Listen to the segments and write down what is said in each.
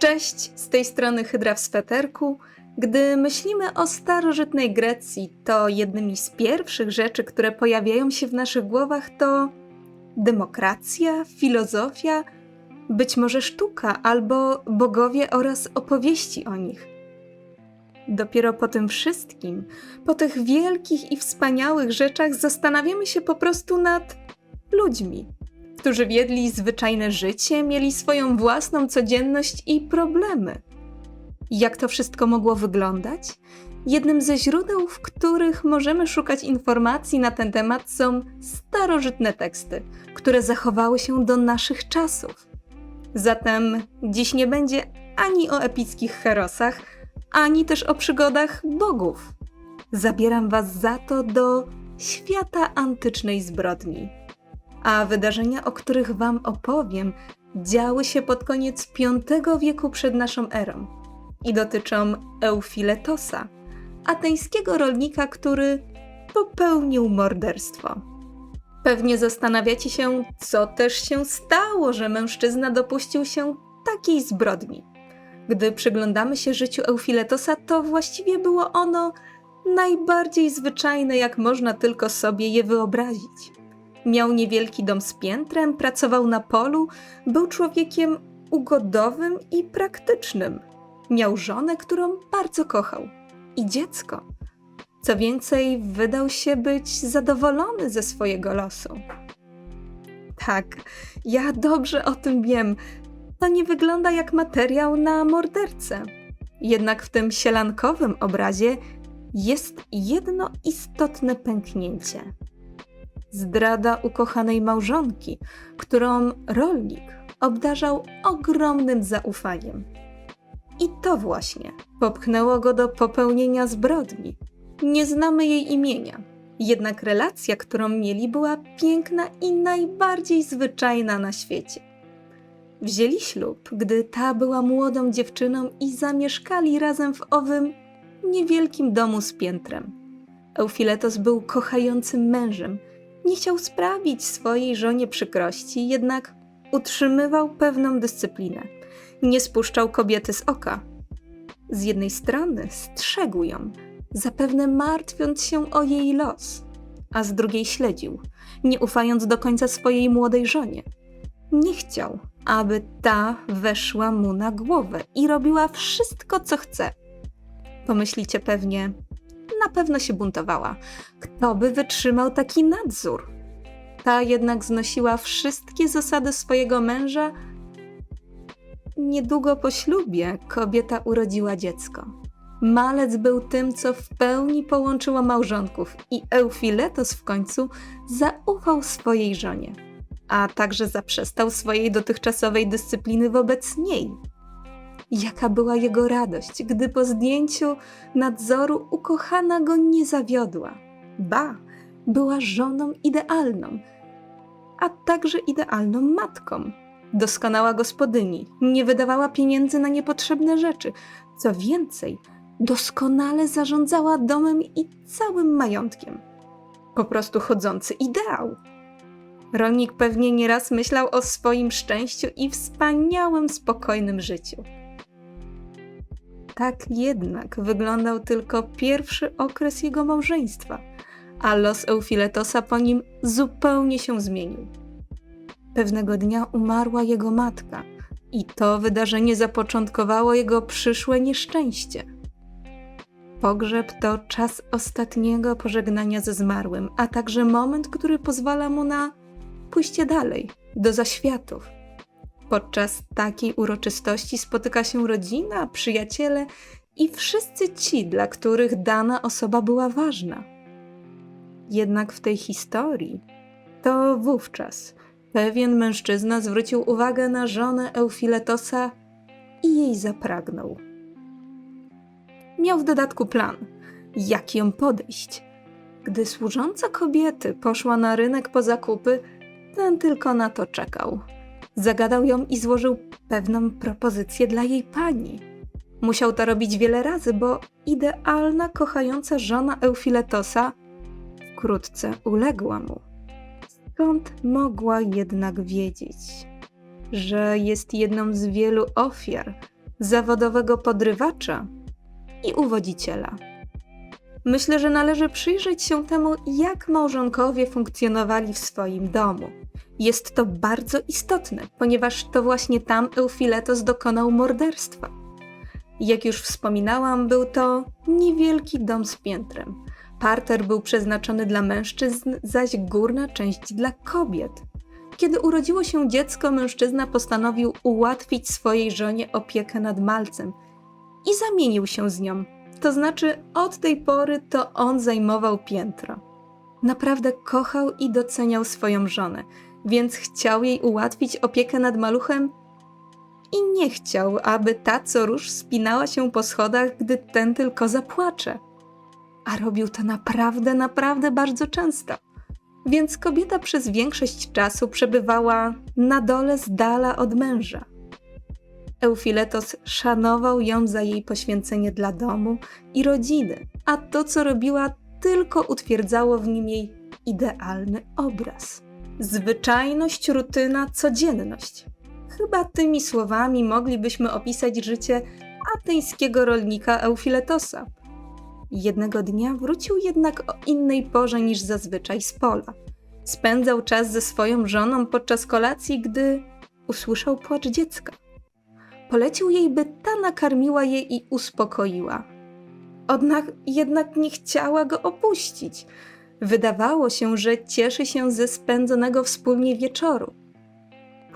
Cześć, z tej strony Hydra w sweterku. Gdy myślimy o starożytnej Grecji, to jednymi z pierwszych rzeczy, które pojawiają się w naszych głowach, to demokracja, filozofia, być może sztuka albo bogowie oraz opowieści o nich. Dopiero po tym wszystkim, po tych wielkich i wspaniałych rzeczach, zastanawiamy się po prostu nad ludźmi, którzy wiedli zwyczajne życie, mieli swoją własną codzienność i problemy. Jak to wszystko mogło wyglądać? Jednym ze źródeł, w których możemy szukać informacji na ten temat, są starożytne teksty, które zachowały się do naszych czasów. Zatem dziś nie będzie ani o epickich herosach, ani też o przygodach bogów. Zabieram Was za to do świata antycznej zbrodni. A wydarzenia, o których Wam opowiem, działy się pod koniec V wieku przed naszą erą i dotyczą Eufiletosa, ateńskiego rolnika, który popełnił morderstwo. Pewnie zastanawiacie się, co też się stało, że mężczyzna dopuścił się takiej zbrodni. Gdy przyglądamy się życiu Eufiletosa, to właściwie było ono najbardziej zwyczajne, jak można tylko sobie je wyobrazić. Miał niewielki dom z piętrem, pracował na polu, był człowiekiem ugodowym i praktycznym. Miał żonę, którą bardzo kochał, i dziecko. Co więcej, wydał się być zadowolony ze swojego losu. Tak, ja dobrze o tym wiem. To nie wygląda jak materiał na mordercę. Jednak w tym sielankowym obrazie jest jedno istotne pęknięcie. Zdrada ukochanej małżonki, którą rolnik obdarzał ogromnym zaufaniem. I to właśnie popchnęło go do popełnienia zbrodni. Nie znamy jej imienia, jednak relacja, którą mieli, była piękna i najbardziej zwyczajna na świecie. Wzięli ślub, gdy ta była młodą dziewczyną i zamieszkali razem w owym niewielkim domu z piętrem. Eufiletos był kochającym mężem. Nie chciał sprawić swojej żonie przykrości, jednak utrzymywał pewną dyscyplinę. Nie spuszczał kobiety z oka. Z jednej strony strzegł ją, zapewne martwiąc się o jej los, a z drugiej śledził, nie ufając do końca swojej młodej żonie. Nie chciał, aby ta weszła mu na głowę i robiła wszystko, co chce. Pomyślicie pewnie, na pewno się buntowała. Kto by wytrzymał taki nadzór? Ta jednak znosiła wszystkie zasady swojego męża. Niedługo po ślubie kobieta urodziła dziecko. Malec był tym, co w pełni połączyło małżonków i Eufiletos w końcu zaufał swojej żonie, a także zaprzestał swojej dotychczasowej dyscypliny wobec niej. Jaka była jego radość, gdy po zdjęciu nadzoru ukochana go nie zawiodła. Ba, była żoną idealną, a także idealną matką. Doskonała gospodyni, nie wydawała pieniędzy na niepotrzebne rzeczy. Co więcej, doskonale zarządzała domem i całym majątkiem. Po prostu chodzący ideał. Rolnik pewnie nieraz myślał o swoim szczęściu i wspaniałym, spokojnym życiu. Tak jednak wyglądał tylko pierwszy okres jego małżeństwa, a los Eufiletosa po nim zupełnie się zmienił. Pewnego dnia umarła jego matka, i to wydarzenie zapoczątkowało jego przyszłe nieszczęście. Pogrzeb to czas ostatniego pożegnania ze zmarłym, a także moment, który pozwala mu na pójście dalej, do zaświatów. Podczas takiej uroczystości spotyka się rodzina, przyjaciele i wszyscy ci, dla których dana osoba była ważna. Jednak w tej historii to wówczas pewien mężczyzna zwrócił uwagę na żonę Eufiletosa i jej zapragnął. Miał w dodatku plan, jak ją podejść. Gdy służąca kobiety poszła na rynek po zakupy, ten tylko na to czekał. Zagadał ją i złożył pewną propozycję dla jej pani. Musiał to robić wiele razy, bo idealna, kochająca żona Eufiletosa wkrótce uległa mu. Skąd mogła jednak wiedzieć, że jest jedną z wielu ofiar zawodowego podrywacza i uwodziciela. Myślę, że należy przyjrzeć się temu, jak małżonkowie funkcjonowali w swoim domu. Jest to bardzo istotne, ponieważ to właśnie tam Eufiletos dokonał morderstwa. Jak już wspominałam, był to niewielki dom z piętrem. Parter był przeznaczony dla mężczyzn, zaś górna część dla kobiet. Kiedy urodziło się dziecko, mężczyzna postanowił ułatwić swojej żonie opiekę nad malcem i zamienił się z nią. To znaczy, od tej pory to on zajmował piętro. Naprawdę kochał i doceniał swoją żonę, więc chciał jej ułatwić opiekę nad maluchem i nie chciał, aby ta co róż spinała się po schodach, gdy ten tylko zapłacze. A robił to naprawdę, naprawdę bardzo często. Więc kobieta przez większość czasu przebywała na dole z dala od męża. Eufiletos szanował ją za jej poświęcenie dla domu i rodziny, a to, co robiła, tylko utwierdzało w nim jej idealny obraz. Zwyczajność, rutyna, codzienność. Chyba tymi słowami moglibyśmy opisać życie ateńskiego rolnika Eufiletosa. Jednego dnia wrócił jednak o innej porze niż zazwyczaj z pola. Spędzał czas ze swoją żoną podczas kolacji, gdy usłyszał płacz dziecka. Polecił jej, by ta nakarmiła je i uspokoiła. Jednak, jednak nie chciała go opuścić. Wydawało się, że cieszy się ze spędzonego wspólnie wieczoru.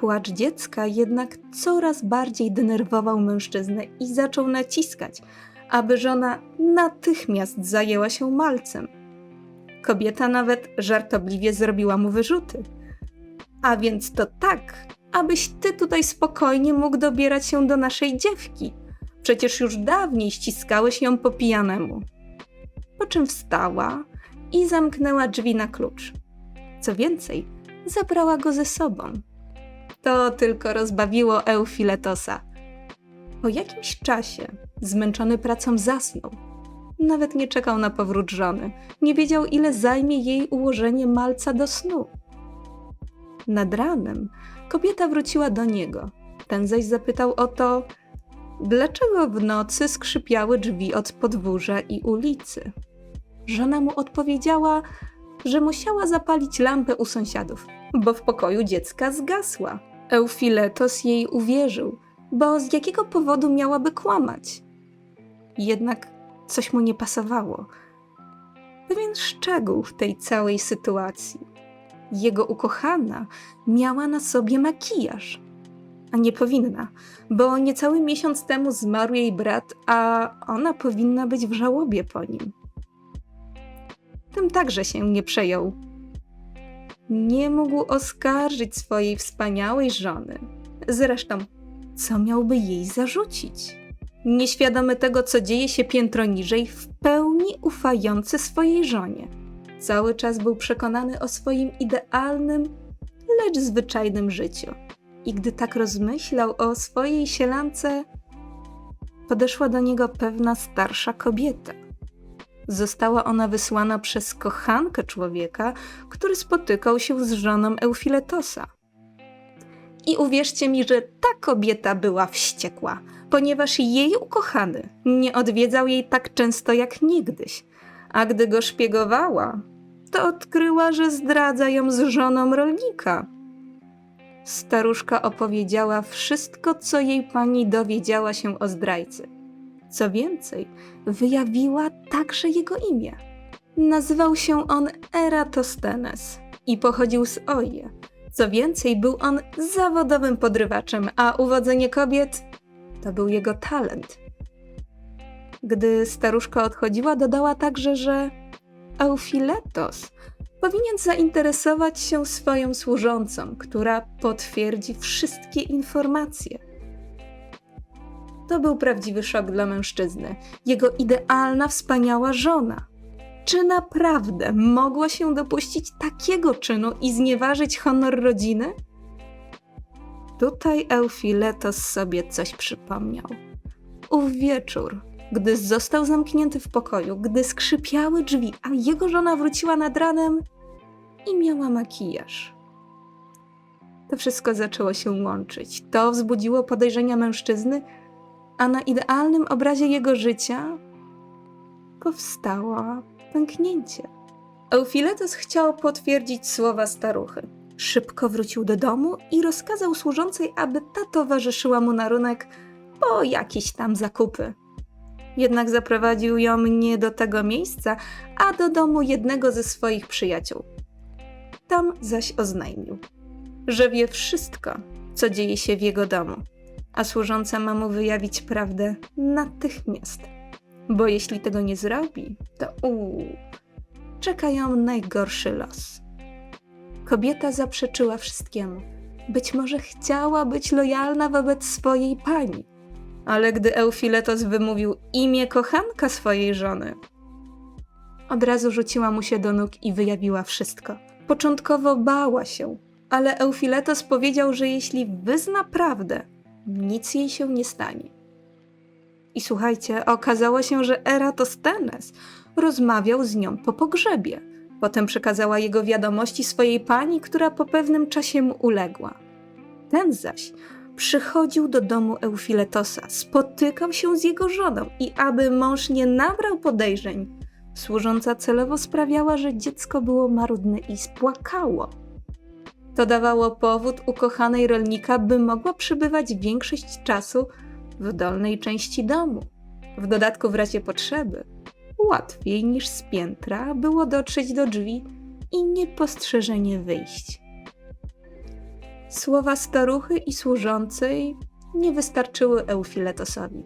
Płacz dziecka jednak coraz bardziej denerwował mężczyznę i zaczął naciskać, aby żona natychmiast zajęła się malcem. Kobieta nawet żartobliwie zrobiła mu wyrzuty. A więc to tak, abyś ty tutaj spokojnie mógł dobierać się do naszej dziewki. Przecież już dawniej ściskałeś ją po pijanemu. Po czym wstała i zamknęła drzwi na klucz. Co więcej, zabrała go ze sobą. To tylko rozbawiło Eufiletosa. Po jakimś czasie, zmęczony pracą, zasnął. Nawet nie czekał na powrót żony. Nie wiedział, ile zajmie jej ułożenie malca do snu. Nad ranem kobieta wróciła do niego. Ten zaś zapytał o to, dlaczego w nocy skrzypiały drzwi od podwórza i ulicy. Żona mu odpowiedziała, że musiała zapalić lampę u sąsiadów, bo w pokoju dziecka zgasła. Eufiletos jej uwierzył, bo z jakiego powodu miałaby kłamać? Jednak coś mu nie pasowało. Pewien szczegół w tej całej sytuacji. Jego ukochana miała na sobie makijaż. A nie powinna, bo niecały miesiąc temu zmarł jej brat, a ona powinna być w żałobie po nim. Tym także się nie przejął. Nie mógł oskarżyć swojej wspaniałej żony. Zresztą, co miałby jej zarzucić? Nieświadomy tego, co dzieje się piętro niżej, w pełni ufający swojej żonie. Cały czas był przekonany o swoim idealnym, lecz zwyczajnym życiu. I gdy tak rozmyślał o swojej sielance, podeszła do niego pewna starsza kobieta. Została ona wysłana przez kochankę człowieka, który spotykał się z żoną Eufiletosa. I uwierzcie mi, że ta kobieta była wściekła, ponieważ jej ukochany nie odwiedzał jej tak często jak niegdyś, a gdy go szpiegowała, to odkryła, że zdradza ją z żoną rolnika. Staruszka opowiedziała wszystko, co jej pani dowiedziała się o zdrajcy. Co więcej, wyjawiła także jego imię. Nazywał się on Eratosthenes i pochodził z Oje. Co więcej, był on zawodowym podrywaczem, a uwodzenie kobiet to był jego talent. Gdy staruszka odchodziła, dodała także, że Eufiletos powinien zainteresować się swoją służącą, która potwierdzi wszystkie informacje. To był prawdziwy szok dla mężczyzny. Jego idealna, wspaniała żona. Czy naprawdę mogła się dopuścić takiego czynu i znieważyć honor rodziny? Tutaj Eufiletos sobie coś przypomniał. Ów wieczór, gdy został zamknięty w pokoju, gdy skrzypiały drzwi, a jego żona wróciła nad ranem i miała makijaż. To wszystko zaczęło się łączyć. To wzbudziło podejrzenia mężczyzny, a na idealnym obrazie jego życia powstało pęknięcie. Eufiletos chciał potwierdzić słowa staruchy. Szybko wrócił do domu i rozkazał służącej, aby ta towarzyszyła mu na rynek po jakieś tam zakupy. Jednak zaprowadził ją nie do tego miejsca, a do domu jednego ze swoich przyjaciół. Tam zaś oznajmił, że wie wszystko, co dzieje się w jego domu, a służąca ma mu wyjawić prawdę natychmiast. Bo jeśli tego nie zrobi, to uuu, czeka ją najgorszy los. Kobieta zaprzeczyła wszystkiemu. Być może chciała być lojalna wobec swojej pani, ale gdy Eufiletos wymówił imię kochanka swojej żony, od razu rzuciła mu się do nóg i wyjawiła wszystko. Początkowo bała się, ale Eufiletos powiedział, że jeśli wyzna prawdę, nic jej się nie stanie. I słuchajcie, okazało się, że Eratosthenes rozmawiał z nią po pogrzebie. Potem przekazała jego wiadomości swojej pani, która po pewnym czasie mu uległa. Ten zaś przychodził do domu Eufiletosa, spotykał się z jego żoną i aby mąż nie nabrał podejrzeń, służąca celowo sprawiała, że dziecko było marudne i spłakało. To dawało powód ukochanej rolnika, by mogła przybywać większość czasu w dolnej części domu. W dodatku w razie potrzeby łatwiej niż z piętra było dotrzeć do drzwi i niepostrzeżenie wyjść. Słowa staruchy i służącej nie wystarczyły Eufiletosowi.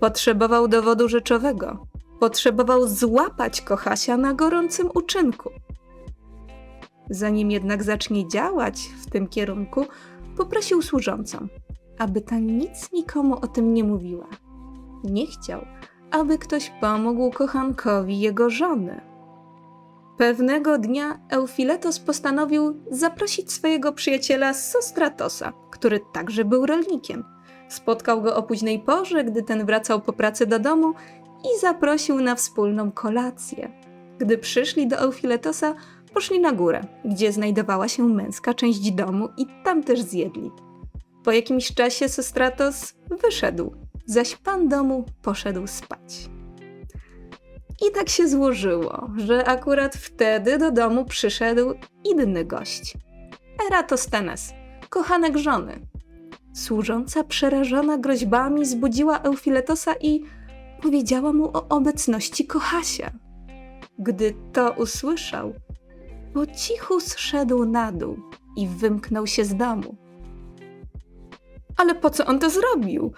Potrzebował dowodu rzeczowego. Potrzebował złapać Kochasia na gorącym uczynku. Zanim jednak zacznie działać w tym kierunku, poprosił służącą, aby ta nic nikomu o tym nie mówiła. Nie chciał, aby ktoś pomógł kochankowi jego żony. Pewnego dnia Eufiletos postanowił zaprosić swojego przyjaciela Sostratosa, który także był rolnikiem. Spotkał go o późnej porze, gdy ten wracał po pracy do domu i zaprosił na wspólną kolację. Gdy przyszli do Eufiletosa, poszli na górę, gdzie znajdowała się męska część domu i tam też zjedli. Po jakimś czasie Sostratos wyszedł, zaś pan domu poszedł spać. I tak się złożyło, że akurat wtedy do domu przyszedł inny gość. Eratosthenes, kochanek żony. Służąca przerażona groźbami zbudziła Eufiletosa i powiedziała mu o obecności Kochasia. Gdy to usłyszał, po cichu zszedł na dół i wymknął się z domu. Ale po co on to zrobił?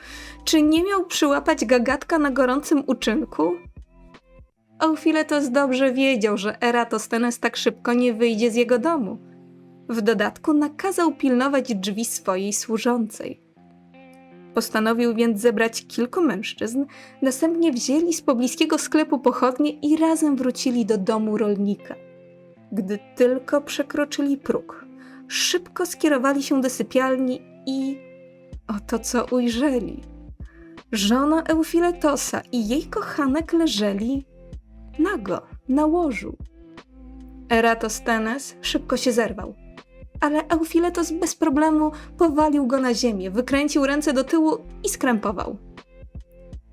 Czy nie miał przyłapać gagatka na gorącym uczynku? Eufiletos dobrze wiedział, że Eratosthenes tak szybko nie wyjdzie z jego domu. W dodatku nakazał pilnować drzwi swojej służącej. Postanowił więc zebrać kilku mężczyzn, następnie wzięli z pobliskiego sklepu pochodnie i razem wrócili do domu rolnika. Gdy tylko przekroczyli próg, szybko skierowali się do sypialni i oto co ujrzeli. Żona Eufiletosa i jej kochanek leżeli nago, na łożu. Eratosthenes szybko się zerwał, ale Eufiletos bez problemu powalił go na ziemię, wykręcił ręce do tyłu i skrępował.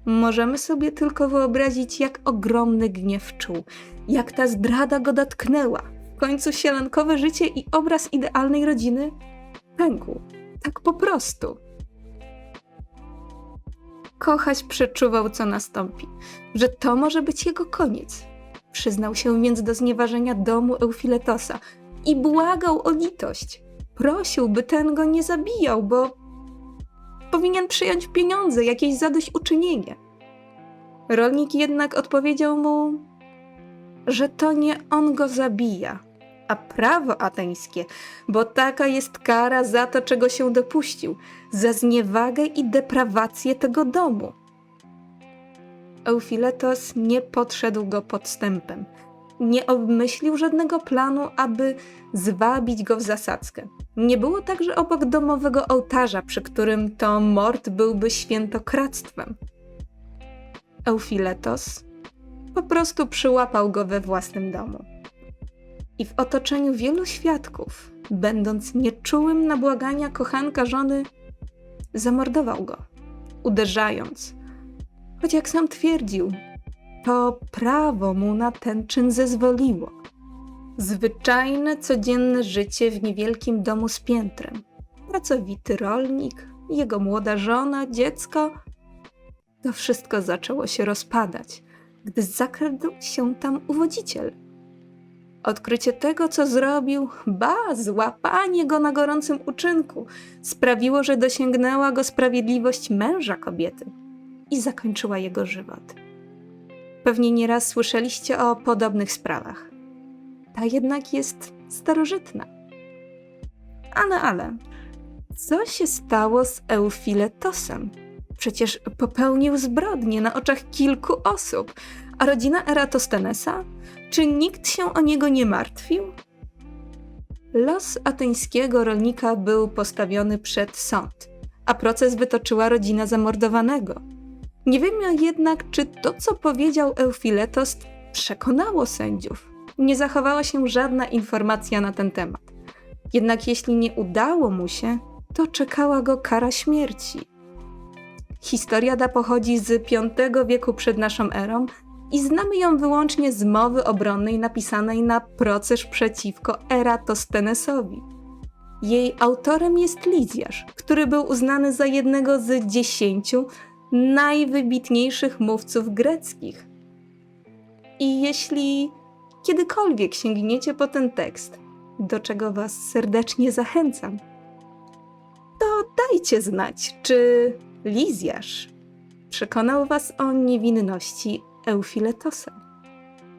Możemy sobie tylko wyobrazić, jak ogromny gniew czuł, jak ta zdrada go dotknęła. W końcu sielankowe życie i obraz idealnej rodziny pękł. Tak po prostu. Kochaś przeczuwał, co nastąpi, że to może być jego koniec. Przyznał się więc do znieważenia domu Eufiletosa i błagał o litość. Prosił, by ten go nie zabijał, bo powinien przyjąć pieniądze, jakieś zadośćuczynienie. Rolnik jednak odpowiedział mu, że to nie on go zabija, a prawo ateńskie, bo taka jest kara za to, czego się dopuścił, za zniewagę i deprawację tego domu. Eufiletos nie podszedł go podstępem. Nie obmyślił żadnego planu, aby zwabić go w zasadzkę. Nie było także obok domowego ołtarza, przy którym to mord byłby świętokradztwem. Eufiletos po prostu przyłapał go we własnym domu. I w otoczeniu wielu świadków, będąc nieczułym na błagania kochanka żony, zamordował go uderzając. Choć jak sam twierdził, to prawo mu na ten czyn zezwoliło. Zwyczajne, codzienne życie w niewielkim domu z piętrem. Pracowity rolnik, jego młoda żona, dziecko. To wszystko zaczęło się rozpadać, gdy zakradł się tam uwodziciel. Odkrycie tego, co zrobił, ba, złapanie go na gorącym uczynku, sprawiło, że dosięgnęła go sprawiedliwość męża kobiety i zakończyła jego żywot. Pewnie nieraz słyszeliście o podobnych sprawach. Ta jednak jest starożytna. Ale, ale, co się stało z Eufiletosem? Przecież popełnił zbrodnie na oczach kilku osób, a rodzina Eratosthenesa? Czy nikt się o niego nie martwił? Los ateńskiego rolnika był postawiony przed sąd, a proces wytoczyła rodzina zamordowanego. Nie wiemy jednak, czy to, co powiedział Eufiletos, przekonało sędziów. Nie zachowała się żadna informacja na ten temat. Jednak jeśli nie udało mu się, to czekała go kara śmierci. Historia ta pochodzi z V wieku przed naszą erą i znamy ją wyłącznie z mowy obronnej napisanej na proces przeciwko Eratosthenesowi. Jej autorem jest Lizjasz, który był uznany za jednego z dziesięciu najwybitniejszych mówców greckich. I jeśli kiedykolwiek sięgniecie po ten tekst, do czego Was serdecznie zachęcam, to dajcie znać, czy Lizjasz przekonał Was o niewinności Eufiletosa.